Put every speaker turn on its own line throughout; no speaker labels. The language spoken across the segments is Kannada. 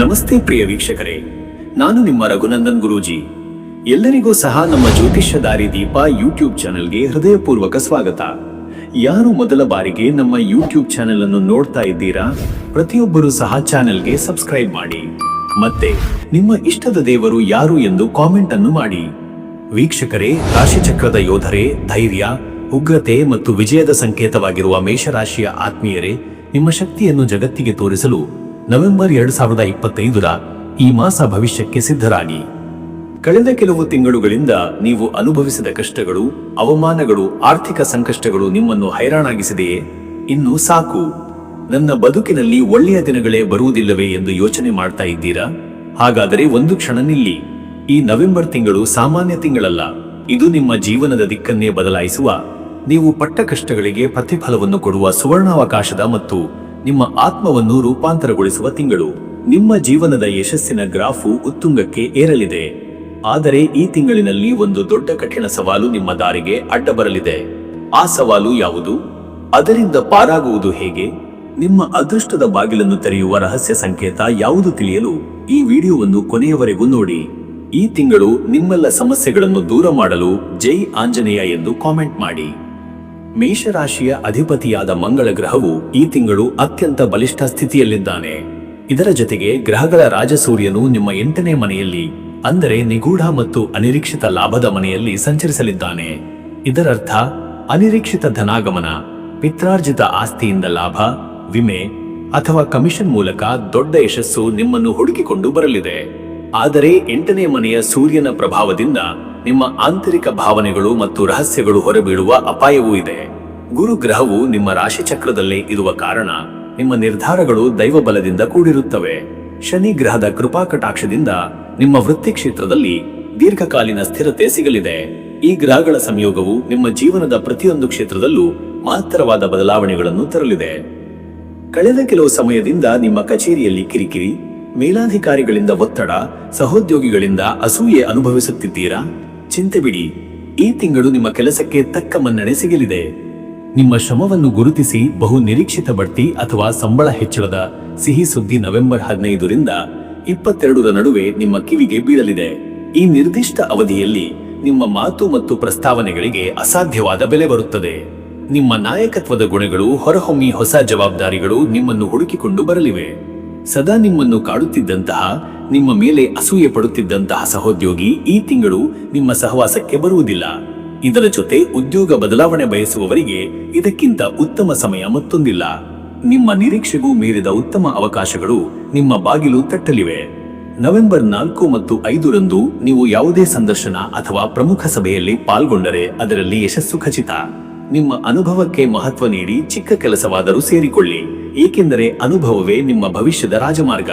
ನಮಸ್ತೆ ಪ್ರಿಯ ವೀಕ್ಷಕರೇ, ನಾನು ನಿಮ್ಮ ರಘುನಂದನ್ ಗುರೂಜಿ. ಎಲ್ಲರಿಗೂ ಸಹ ನಮ್ಮ ಜ್ಯೋತಿಷ್ಯ ದಾರಿ ದೀಪ ಯೂಟ್ಯೂಬ್ ಚಾನೆಲ್ಗೆ ಹೃದಯಪೂರ್ವಕ ಸ್ವಾಗತ. ಯಾರು ಮೊದಲ ಬಾರಿಗೆ ನಮ್ಮ ಯೂಟ್ಯೂಬ್ ಚಾನೆಲ್ ಅನ್ನು ನೋಡ್ತಾ ಇದ್ದೀರಾ, ಪ್ರತಿಯೊಬ್ಬರು ಸಹ ಚಾನೆಲ್ಗೆ ಸಬ್ಸ್ಕ್ರೈಬ್ ಮಾಡಿ. ಮತ್ತೆ, ನಿಮ್ಮ ಇಷ್ಟದ ದೇವರು ಯಾರು ಎಂದು ಕಾಮೆಂಟ್ ಅನ್ನು ಮಾಡಿ. ವೀಕ್ಷಕರೇ, ರಾಶಿಚಕ್ರದ ಯೋಧರೇ, ಧೈರ್ಯ, ಉಗ್ರತೆ ಮತ್ತು ವಿಜಯದ ಸಂಕೇತವಾಗಿರುವ ಮೇಷರಾಶಿಯ ಆತ್ಮೀಯರೇ, ನಿಮ್ಮ ಶಕ್ತಿಯನ್ನು ಜಗತ್ತಿಗೆ ತೋರಿಸಲು ನವೆಂಬರ್ ಎರಡು ಸಾವಿರದ ಇಪ್ಪತ್ತೈದರ ಈ ಮಾಸ ಭವಿಷ್ಯಕ್ಕೆ ಸಿದ್ಧರಾಗಿ. ಕಳೆದ ಕೆಲವು ತಿಂಗಳುಗಳಿಂದ ನೀವು ಅನುಭವಿಸಿದ ಕಷ್ಟಗಳು, ಅವಮಾನಗಳು, ಆರ್ಥಿಕ ಸಂಕಷ್ಟಗಳು ನಿಮ್ಮನ್ನು ಹೈರಾಣಾಗಿಸಿದೆಯೇ? ಇನ್ನು ಸಾಕು. ನನ್ನ ಬದುಕಿನಲ್ಲಿ ಒಳ್ಳೆಯ ದಿನಗಳೇ ಬರುವುದಿಲ್ಲವೇ ಎಂದು ಯೋಚನೆ ಮಾಡ್ತಾ ಇದ್ದೀರಾ? ಹಾಗಾದರೆ ಒಂದು ಕ್ಷಣ ನಿಲ್ಲಿ. ಈ ನವೆಂಬರ್ ತಿಂಗಳು ಸಾಮಾನ್ಯ ತಿಂಗಳಲ್ಲ. ಇದು ನಿಮ್ಮ ಜೀವನದ ದಿಕ್ಕನ್ನೇ ಬದಲಾಯಿಸುವ. ನೀವು ಪಟ್ಟ ಕಷ್ಟಗಳಿಗೆ ಪ್ರತಿಫಲವನ್ನು ಕೊಡುವ ಸುವರ್ಣಾವಕಾಶದ ಮತ್ತು ನಿಮ್ಮ ಆತ್ಮವನ್ನು ರೂಪಾಂತರಗೊಳಿಸುವ ತಿಂಗಳು. ನಿಮ್ಮ ಜೀವನದ ಯಶಸ್ಸಿನ ಗ್ರಾಫು ಉತ್ತುಂಗಕ್ಕೆ ಏರಲಿದೆ. ಆದರೆ ಈ ತಿಂಗಳಿನಲ್ಲಿ ಒಂದು ದೊಡ್ಡ ಕಠಿಣ ಸವಾಲು ನಿಮ್ಮ ದಾರಿಗೆ ಅಡ್ಡ ಬರಲಿದೆ ಆ ಸವಾಲು ಯಾವುದು? ಅದರಿಂದ ಪಾರಾಗುವುದು ಹೇಗೆ? ನಿಮ್ಮ ಅದೃಷ್ಟದ ಬಾಗಿಲನ್ನು ತೆರೆಯುವ ರಹಸ್ಯ ಸಂಕೇತ ಯಾವುದು ತಿಳಿಯಲು? ಈ ವಿಡಿಯೋವನ್ನು ಕೊನೆಯವರೆಗೂ ನೋಡಿ. ಈ ತಿಂಗಳು ನಿಮ್ಮೆಲ್ಲ ಸಮಸ್ಯೆಗಳನ್ನು ದೂರ ಮಾಡಲು ಜೈ ಆಂಜನೇಯ ಎಂದು ಕಾಮೆಂಟ್ ಮಾಡಿ. ಮೇಷರಾಶಿಯ ಅಧಿಪತಿಯಾದ ಮಂಗಳ ಗ್ರಹವು ಈ ತಿಂಗಳು ಅತ್ಯಂತ ಬಲಿಷ್ಠ ಸ್ಥಿತಿಯಲ್ಲಿದ್ದಾನೆ. ಇದರ ಜೊತೆಗೆ ಗ್ರಹಗಳ ರಾಜಸೂರ್ಯನು ನಿಮ್ಮ ಎಂಟನೇ ಮನೆಯಲ್ಲಿ, ಅಂದರೆ ನಿಗೂಢ ಮತ್ತು ಅನಿರೀಕ್ಷಿತ ಲಾಭದ ಮನೆಯಲ್ಲಿ ಸಂಚರಿಸಲಿದ್ದಾನೆ. ಇದರರ್ಥ, ಅನಿರೀಕ್ಷಿತ ಧನಾಗಮನ, ಪಿತ್ರಾರ್ಜಿತ ಆಸ್ತಿಯಿಂದ ಲಾಭ, ವಿಮೆ, ಅಥವಾ ಕಮಿಷನ್ ಮೂಲಕ ದೊಡ್ಡ ಯಶಸ್ಸು ನಿಮ್ಮನ್ನು ಹುಡುಕಿಕೊಂಡು ಬರಲಿದೆ. ಆದರೆ ಎಂಟನೇ ಮನೆಯ ಸೂರ್ಯನ ಪ್ರಭಾವದಿಂದ ನಿಮ್ಮ ಆಂತರಿಕ ಭಾವನೆಗಳು ಮತ್ತು ರಹಸ್ಯಗಳು ಹೊರಬೀಳುವ ಅಪಾಯವೂ ಇದೆ. ಗುರು ಗ್ರಹವು ನಿಮ್ಮ ರಾಶಿ ಚಕ್ರದಲ್ಲೇ ಇರುವ ಕಾರಣ ನಿಮ್ಮ ನಿರ್ಧಾರಗಳು ದೈವ ಬಲದಿಂದ ಕೂಡಿರುತ್ತವೆ. ಶನಿ ಗ್ರಹದ ಕೃಪಾ ಕಟಾಕ್ಷದಿಂದ ನಿಮ್ಮ ವೃತ್ತಿ ಕ್ಷೇತ್ರದಲ್ಲಿ ದೀರ್ಘಕಾಲೀನ ಸ್ಥಿರತೆ ಸಿಗಲಿದೆ. ಈ ಗ್ರಹಗಳ ಸಂಯೋಗವು ನಿಮ್ಮ ಜೀವನದ ಪ್ರತಿಯೊಂದು ಕ್ಷೇತ್ರದಲ್ಲೂ ಮಹತ್ತರವಾದ ಬದಲಾವಣೆಗಳನ್ನು ತರಲಿದೆ. ಕಳೆದ ಕೆಲವು ಸಮಯದಿಂದ ನಿಮ್ಮ ಕಚೇರಿಯಲ್ಲಿ ಕಿರಿಕಿರಿ, ಮೇಲಾಧಿಕಾರಿಗಳಿಂದ ಒತ್ತಡ, ಸಹೋದ್ಯೋಗಿಗಳಿಂದ ಅಸೂಯೆ ಅನುಭವಿಸುತ್ತಿದ್ದೀರಾ? ಚಿಂತೆ ಬಿಡಿ. ಈ ತಿಂಗಳು ನಿಮ್ಮ ಕೆಲಸಕ್ಕೆ ತಕ್ಕ ಮನ್ನಣೆ ಸಿಗಲಿದೆ. ನಿಮ್ಮ ಶ್ರಮವನ್ನು ಗುರುತಿಸಿ ಬಹು ನಿರೀಕ್ಷಿತ ಬಡ್ತಿ ಅಥವಾ ಸಂಬಳ ಹೆಚ್ಚಳದ ಸಿಹಿ ಸುದ್ದಿ ನವೆಂಬರ್ ಹದಿನೈದರಿಂದ ಇಪ್ಪತ್ತೆರಡರ ನಡುವೆ ನಿಮ್ಮ ಕಿವಿಗೆ ಬೀಳಲಿದೆ. ಈ ನಿರ್ದಿಷ್ಟ ಅವಧಿಯಲ್ಲಿ ನಿಮ್ಮ ಮಾತು ಮತ್ತು ಪ್ರಸ್ತಾವನೆಗಳಿಗೆ ಅಸಾಧ್ಯವಾದ ಬೆಲೆ ಬರುತ್ತದೆ. ನಿಮ್ಮ ನಾಯಕತ್ವದ ಗುಣಗಳು ಹೊರಹೊಮ್ಮಿ ಹೊಸ ಜವಾಬ್ದಾರಿಗಳು ನಿಮ್ಮನ್ನು ಹುಡುಕಿಕೊಂಡು ಬರಲಿವೆ. ಸದಾ ನಿಮ್ಮನ್ನು ಕಾಡುತ್ತಿದ್ದಂತಹ, ನಿಮ್ಮ ಮೇಲೆ ಅಸೂಯೆ ಪಡುತ್ತಿದ್ದಂತಹ ಸಹೋದ್ಯೋಗಿ ಈ ತಿಂಗಳು ನಿಮ್ಮ ಸಹವಾಸಕ್ಕೆ ಬರುವುದಿಲ್ಲ. ಇದರ ಜೊತೆ ಉದ್ಯೋಗ ಬದಲಾವಣೆ ಬಯಸುವವರಿಗೆ ಇದಕ್ಕಿಂತ ಉತ್ತಮ ಸಮಯ ಮತ್ತೊಂದಿಲ್ಲ. ನಿಮ್ಮ ನಿರೀಕ್ಷೆಗೂ ಮೀರಿದ ಉತ್ತಮ ಅವಕಾಶಗಳು ನಿಮ್ಮ ಬಾಗಿಲು ತಟ್ಟಲಿವೆ. ನವೆಂಬರ್ ನಾಲ್ಕು ಮತ್ತು ಐದರಂದು ನೀವು ಯಾವುದೇ ಸಂದರ್ಶನ ಅಥವಾ ಪ್ರಮುಖ ಸಭೆಯಲ್ಲಿ ಪಾಲ್ಗೊಂಡರೆ ಅದರಲ್ಲಿ ಯಶಸ್ಸು ಖಚಿತ. ನಿಮ್ಮ ಅನುಭವಕ್ಕೆ ಮಹತ್ವ ನೀಡಿ ಚಿಕ್ಕ ಕೆಲಸವಾದರೂ ಸೇರಿಕೊಳ್ಳಿ. ಏಕೆಂದರೆ ಅನುಭವವೇ ನಿಮ್ಮ ಭವಿಷ್ಯದ ರಾಜಮಾರ್ಗ.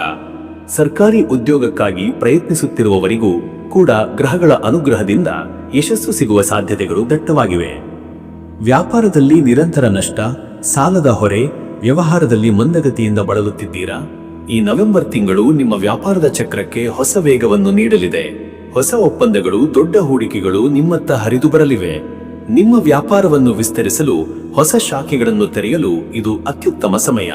ಸರ್ಕಾರಿ ಉದ್ಯೋಗಕ್ಕಾಗಿ ಪ್ರಯತ್ನಿಸುತ್ತಿರುವವರಿಗೂ ಕೂಡ ಗ್ರಹಗಳ ಅನುಗ್ರಹದಿಂದ ಯಶಸ್ಸು ಸಿಗುವ ಸಾಧ್ಯತೆಗಳು ದಟ್ಟವಾಗಿವೆ. ವ್ಯಾಪಾರದಲ್ಲಿ ನಿರಂತರ ನಷ್ಟ, ಸಾಲದ ಹೊರೆ, ವ್ಯವಹಾರದಲ್ಲಿ ಮಂದಗತಿಯಿಂದ ಬಳಲುತ್ತಿದ್ದೀರಾ? ಈ ನವೆಂಬರ್ ತಿಂಗಳು ನಿಮ್ಮ ವ್ಯಾಪಾರದ ಚಕ್ರಕ್ಕೆ ಹೊಸ ವೇಗವನ್ನು ನೀಡಲಿದೆ. ಹೊಸ ಒಪ್ಪಂದಗಳು, ದೊಡ್ಡ ಹೂಡಿಕೆಗಳು ನಿಮ್ಮತ್ತ ಹರಿದು ಬರಲಿವೆ. ನಿಮ್ಮ ವ್ಯಾಪಾರವನ್ನು ವಿಸ್ತರಿಸಲು ಹೊಸ ಶಾಖೆಗಳನ್ನು ತೆರೆಯಲು ಇದು ಅತ್ಯುತ್ತಮ ಸಮಯ.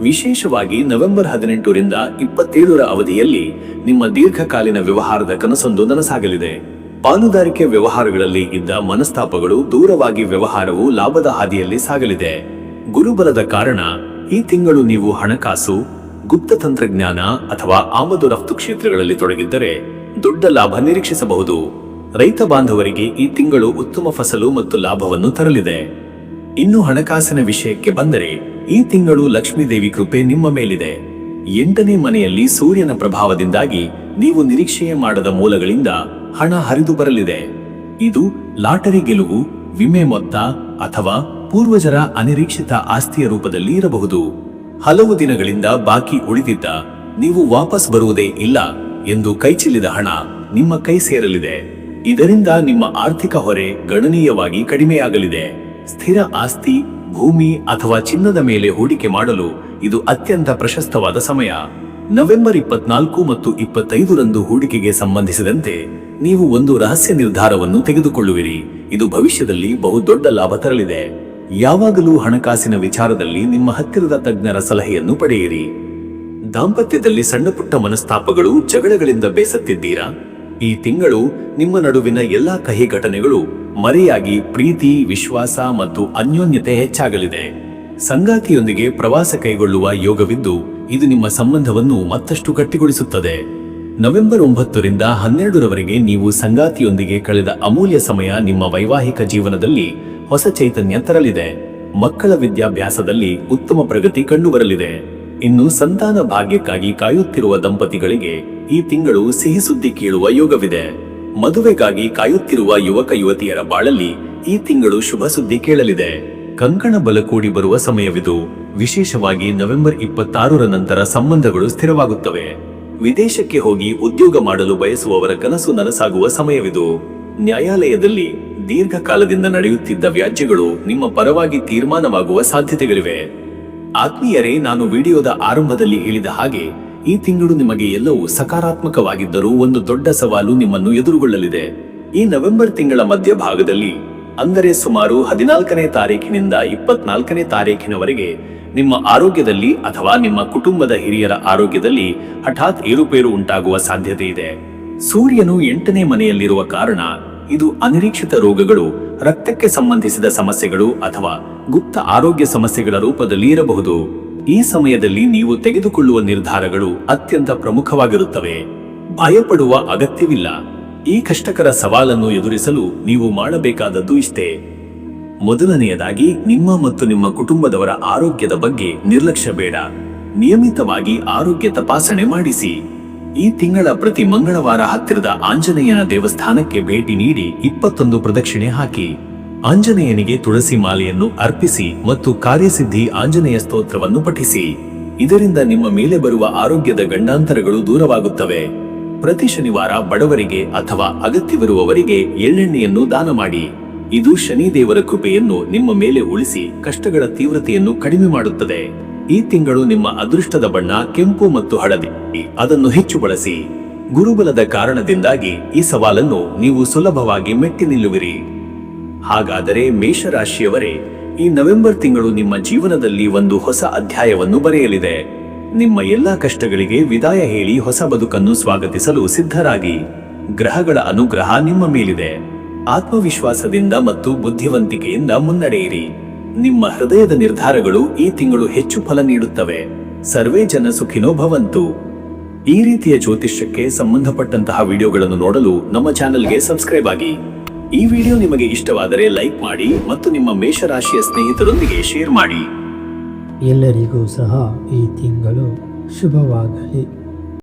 ವಿಶೇಷವಾಗಿ ನವೆಂಬರ್ ಹದಿನೆಂಟರಿಂದ ಇಪ್ಪತ್ತೇಳರ ಅವಧಿಯಲ್ಲಿ ನಿಮ್ಮ ದೀರ್ಘಕಾಲೀನ ವ್ಯವಹಾರದ ಕನಸೊಂದು ನನಸಾಗಲಿದೆ. ಪಾಲುದಾರಿಕೆ ವ್ಯವಹಾರಗಳಲ್ಲಿ ಇದ್ದ ಮನಸ್ತಾಪಗಳು ದೂರವಾಗಿ ವ್ಯವಹಾರವು ಲಾಭದ ಹಾದಿಯಲ್ಲಿ ಸಾಗಲಿದೆ. ಗುರುಬಲದ ಕಾರಣ ಈ ತಿಂಗಳು ನೀವು ಹಣಕಾಸು, ಗುಪ್ತ ತಂತ್ರಜ್ಞಾನ ಅಥವಾ ಆಮದು ರಫ್ತು ಕ್ಷೇತ್ರಗಳಲ್ಲಿ ತೊಡಗಿದ್ದರೆ ದೊಡ್ಡ ಲಾಭ ನಿರೀಕ್ಷಿಸಬಹುದು. ರೈತ ಬಾಂಧವರಿಗೆ ಈ ತಿಂಗಳು ಉತ್ತಮ ಫಸಲು ಮತ್ತು ಲಾಭವನ್ನು ತರಲಿದೆ. ಇನ್ನು ಹಣಕಾಸಿನ ವಿಷಯಕ್ಕೆ ಬಂದರೆ ಈ ತಿಂಗಳು ಲಕ್ಷ್ಮೀದೇವಿ ಕೃಪೆ ನಿಮ್ಮ ಮೇಲಿದೆ. ಎಂಟನೇ ಮನೆಯಲ್ಲಿ ಸೂರ್ಯನ ಪ್ರಭಾವದಿಂದಾಗಿ ನೀವು ನಿರೀಕ್ಷೆಯೇ ಮಾಡದ ಮೂಲಗಳಿಂದ ಹಣ ಹರಿದು ಬರಲಿದೆ. ಇದು ಲಾಟರಿ ಗೆಲುವು, ವಿಮೆ ಮೊತ್ತ ಅಥವಾ ಪೂರ್ವಜರ ಅನಿರೀಕ್ಷಿತ ಆಸ್ತಿಯ ರೂಪದಲ್ಲಿ ಇರಬಹುದು. ಹಲವು ದಿನಗಳಿಂದ ಬಾಕಿ ಉಳಿದಿದ್ದ ನೀವು ವಾಪಸ್ ಬರುವುದೇ ಇಲ್ಲ ಎಂದು ಕೈಚೆಲ್ಲಿದ ಹಣ ನಿಮ್ಮ ಕೈ ಸೇರಲಿದೆ. ಇದರಿಂದ ನಿಮ್ಮ ಆರ್ಥಿಕ ಹೊರೆ ಗಣನೀಯವಾಗಿ ಕಡಿಮೆಯಾಗಲಿದೆ. ಸ್ಥಿರ ಆಸ್ತಿ, ಭೂಮಿ ಅಥವಾ ಚಿನ್ನದ ಮೇಲೆ ಹೂಡಿಕೆ ಮಾಡಲು ಇದು ಅತ್ಯಂತ ಪ್ರಶಸ್ತವಾದ ಸಮಯ. ನವೆಂಬರ್ ಇಪ್ಪತ್ನಾಲ್ಕು ಮತ್ತು ಇಪ್ಪತ್ತೈದರಂದು ಹೂಡಿಕೆಗೆ ಸಂಬಂಧಿಸಿದಂತೆ ನೀವು ಒಂದು ರಹಸ್ಯ ನಿರ್ಧಾರವನ್ನು ತೆಗೆದುಕೊಳ್ಳುವಿರಿ. ಇದು ಭವಿಷ್ಯದಲ್ಲಿ ಬಹುದೊಡ್ಡ ಲಾಭ ತರಲಿದೆ. ಯಾವಾಗಲೂ ಹಣಕಾಸಿನ ವಿಚಾರದಲ್ಲಿ ನಿಮ್ಮ ಹತ್ತಿರದ ತಜ್ಞರ ಸಲಹೆಯನ್ನು ಪಡೆಯಿರಿ. ದಾಂಪತ್ಯದಲ್ಲಿ ಸಣ್ಣ ಪುಟ್ಟ ಮನಸ್ತಾಪಗಳು ಜಗಳಗಳಿಂದ ಬೇಸತ್ತಿದ್ದೀರಾ? ಈ ತಿಂಗಳು ನಿಮ್ಮ ನಡುವಿನ ಎಲ್ಲಾ ಕಹಿ ಘಟನೆಗಳು ಮರೆಯಾಗಿ ಪ್ರೀತಿ, ವಿಶ್ವಾಸ ಮತ್ತು ಅನ್ಯೋನ್ಯತೆ ಹೆಚ್ಚಾಗಲಿದೆ. ಸಂಗಾತಿಯೊಂದಿಗೆ ಪ್ರವಾಸ ಕೈಗೊಳ್ಳುವ ಯೋಗವಿದ್ದು, ಇದು ನಿಮ್ಮ ಸಂಬಂಧವನ್ನು ಮತ್ತಷ್ಟು ಗಟ್ಟಿಗೊಳಿಸುತ್ತದೆ. ನವೆಂಬರ್ ಒಂಬತ್ತರಿಂದ ಹನ್ನೆರಡರವರೆಗೆ ನೀವು ಸಂಗಾತಿಯೊಂದಿಗೆ ಕಳೆದ ಅಮೂಲ್ಯ ಸಮಯ ನಿಮ್ಮ ವೈವಾಹಿಕ ಜೀವನದಲ್ಲಿ ಹೊಸ ಚೈತನ್ಯ ತರಲಿದೆ. ಮಕ್ಕಳ ವಿದ್ಯಾಭ್ಯಾಸದಲ್ಲಿ ಉತ್ತಮ ಪ್ರಗತಿ ಕಂಡುಬರಲಿದೆ. ಇನ್ನು ಸಂತಾನ ಭಾಗ್ಯಕ್ಕಾಗಿ ಕಾಯುತ್ತಿರುವ ದಂಪತಿಗಳಿಗೆ ಈ ತಿಂಗಳು ಸಿಹಿ ಸುದ್ದಿ ಕೇಳುವ ಯೋಗವಿದೆ. ಮದುವೆಗಾಗಿ ಕಾಯುತ್ತಿರುವ ಯುವಕ ಯುವತಿಯರ ಬಾಳಲ್ಲಿ ಈ ತಿಂಗಳು ಶುಭ ಸುದ್ದಿ ಕೇಳಲಿದೆ. ಕಂಕಣ ಬಲ ಕೂಡಿ ಬರುವ ಸಮಯವಿದು. ವಿಶೇಷವಾಗಿ ನವೆಂಬರ್ ಇಪ್ಪತ್ತಾರರ ನಂತರ ಸಂಬಂಧಗಳು ಸ್ಥಿರವಾಗುತ್ತವೆ. ವಿದೇಶಕ್ಕೆ ಹೋಗಿ ಉದ್ಯೋಗ ಮಾಡಲು ಬಯಸುವವರ ಕನಸು ನನಸಾಗುವ ಸಮಯವಿದು. ನ್ಯಾಯಾಲಯದಲ್ಲಿ ದೀರ್ಘಕಾಲದಿಂದ ನಡೆಯುತ್ತಿದ್ದ ವ್ಯಾಜ್ಯಗಳು ನಿಮ್ಮ ಪರವಾಗಿ ತೀರ್ಮಾನವಾಗುವ ಸಾಧ್ಯತೆಗಳಿವೆ. ಆತ್ಮೀಯರೇ, ನಾನು ವಿಡಿಯೋದ ಆರಂಭದಲ್ಲಿ ಹೇಳಿದ ಹಾಗೆ, ಈ ತಿಂಗಳು ನಿಮಗೆ ಎಲ್ಲವೂ ಸಕಾರಾತ್ಮಕವಾಗಿದ್ದರೂ ಒಂದು ದೊಡ್ಡ ಸವಾಲು ನಿಮ್ಮನ್ನು ಎದುರುಗೊಳ್ಳಲಿದೆ. ಈ ನವೆಂಬರ್ ತಿಂಗಳ ಮಧ್ಯಭಾಗದಲ್ಲಿ ಅಂದರೆ ಸುಮಾರು ಹದಿನಾಲ್ಕನೇ ತಾರೀಕಿನಿಂದ ಇಪ್ಪತ್ನಾಲ್ಕನೇ ತಾರೀಕಿನವರೆಗೆ ನಿಮ್ಮ ಆರೋಗ್ಯದಲ್ಲಿ ಅಥವಾ ನಿಮ್ಮ ಕುಟುಂಬದ ಹಿರಿಯರ ಆರೋಗ್ಯದಲ್ಲಿ ಹಠಾತ್ ಏರುಪೇರು ಉಂಟಾಗುವ ಸಾಧ್ಯತೆ ಇದೆ. ಸೂರ್ಯನು ಎಂಟನೇ ಮನೆಯಲ್ಲಿರುವ ಕಾರಣ ಇದು ಅನಿರೀಕ್ಷಿತ ರೋಗಗಳು ರಕ್ತಕ್ಕೆ ಸಂಬಂಧಿಸಿದ ಸಮಸ್ಯೆಗಳು ಅಥವಾ ಗುಪ್ತ ಆರೋಗ್ಯ ಸಮಸ್ಯೆಗಳ ರೂಪದಲ್ಲಿ ಇರಬಹುದು. ಈ ಸಮಯದಲ್ಲಿ ನೀವು ತೆಗೆದುಕೊಳ್ಳುವ ನಿರ್ಧಾರಗಳು ಅತ್ಯಂತ ಪ್ರಮುಖವಾಗಿರುತ್ತವೆ. ಭಯಪಡುವ ಅಗತ್ಯವಿಲ್ಲ. ಈ ಕಷ್ಟಕರ ಸವಾಲನ್ನು ಎದುರಿಸಲು ನೀವು ಮಾಡಬೇಕಾದದ್ದು ಇಷ್ಟೇ. ಮೊದಲನೆಯದಾಗಿ, ನಿಮ್ಮ ಮತ್ತು ನಿಮ್ಮ ಕುಟುಂಬದವರ ಆರೋಗ್ಯದ ಬಗ್ಗೆ ನಿರ್ಲಕ್ಷ್ಯ ಬೇಡ. ನಿಯಮಿತವಾಗಿ ಆರೋಗ್ಯ ತಪಾಸಣೆ ಮಾಡಿಸಿ. ಈ ತಿಂಗಳ ಪ್ರತಿ ಮಂಗಳವಾರ ಹತ್ತಿರದ ಆಂಜನೇಯನ ದೇವಸ್ಥಾನಕ್ಕೆ ಭೇಟಿ ನೀಡಿ ಇಪ್ಪತ್ತೊಂದು ಪ್ರದಕ್ಷಿಣೆ ಹಾಕಿ. ಆಂಜನೇಯನಿಗೆ ತುಳಸಿ ಮಾಲೆಯನ್ನು ಅರ್ಪಿಸಿ ಮತ್ತು ಕಾರ್ಯಸಿದ್ಧಿ ಆಂಜನೇಯ ಸ್ತೋತ್ರವನ್ನು ಪಠಿಸಿ. ಇದರಿಂದ ನಿಮ್ಮ ಮೇಲೆ ಬರುವ ಆರೋಗ್ಯದ ಗಂಡಾಂತರಗಳು ದೂರವಾಗುತ್ತವೆ. ಪ್ರತಿ ಶನಿವಾರ ಬಡವರಿಗೆ ಅಥವಾ ಅಗತ್ಯವಿರುವವರಿಗೆ ಎಳ್ಳೆಣ್ಣೆಯನ್ನು ದಾನ ಮಾಡಿ. ಇದು ಶನಿ ದೇವರ ಕೃಪೆಯನ್ನು ನಿಮ್ಮ ಮೇಲೆ ಉಳಿಸಿ ಕಷ್ಟಗಳ ತೀವ್ರತೆಯನ್ನು ಕಡಿಮೆ ಮಾಡುತ್ತದೆ. ಈ ತಿಂಗಳು ನಿಮ್ಮ ಅದೃಷ್ಟದ ಬಣ್ಣ, ಕೆಂಪು ಮತ್ತು ಹಳದಿ. ಅದನ್ನು ಹೆಚ್ಚು ಬಳಸಿ. ಗುರುಬಲದ ಕಾರಣದಿಂದಾಗಿ ಈ ಸವಾಲನ್ನು ನೀವು ಸುಲಭವಾಗಿ ಮೆಟ್ಟಿ ನಿಲ್ಲುವಿರಿ. ಹಾಗಾದರೆ ಮೇಷರಾಶಿಯವರೇ, ಈ ನವೆಂಬರ್ ತಿಂಗಳು ನಿಮ್ಮ ಜೀವನದಲ್ಲಿ ಒಂದು ಹೊಸ ಅಧ್ಯಾಯವನ್ನು ಬರೆಯಲಿದೆ. ನಿಮ್ಮ ಎಲ್ಲಾ ಕಷ್ಟಗಳಿಗೆ ವಿದಾಯ ಹೇಳಿ ಹೊಸ ಬದುಕನ್ನು ಸ್ವಾಗತಿಸಲು ಸಿದ್ಧರಾಗಿ. ಗ್ರಹಗಳ ಅನುಗ್ರಹ ನಿಮ್ಮ ಮೇಲಿದೆ. ಆತ್ಮವಿಶ್ವಾಸದಿಂದ ಮತ್ತು ಬುದ್ಧಿವಂತಿಕೆಯಿಂದ ಮುನ್ನಡೆಯಿರಿ. ನಿಮ್ಮ ಹೃದಯದ ನಿರ್ಧಾರಗಳು ಈ ತಿಂಗಳು ಹೆಚ್ಚು ಫಲ ನೀಡುತ್ತವೆ. ಸರ್ವೇ ಜನ ಸುಖಿನೋ ಭವಂತು. ಈ ರೀತಿಯ ಜ್ಯೋತಿಷ್ಯಕ್ಕೆ ಸಂಬಂಧಪಟ್ಟಂತಹ ವಿಡಿಯೋಗಳನ್ನು ನೋಡಲು ನಮ್ಮ ಚಾನೆಲ್ಗೆ ಸಬ್ಸ್ಕ್ರೈಬ್ ಆಗಿ. ಈ ವಿಡಿಯೋ ನಿಮಗೆ ಇಷ್ಟವಾದರೆ ಲೈಕ್ ಮಾಡಿ ಮತ್ತು ನಿಮ್ಮ ಮೇಷರಾಶಿಯ ಸ್ನೇಹಿತರೊಂದಿಗೆ ಶೇರ್ ಮಾಡಿ.
ಎಲ್ಲರಿಗೂ ಸಹ ಈ ತಿಂಗಳು ಶುಭವಾಗಲಿ.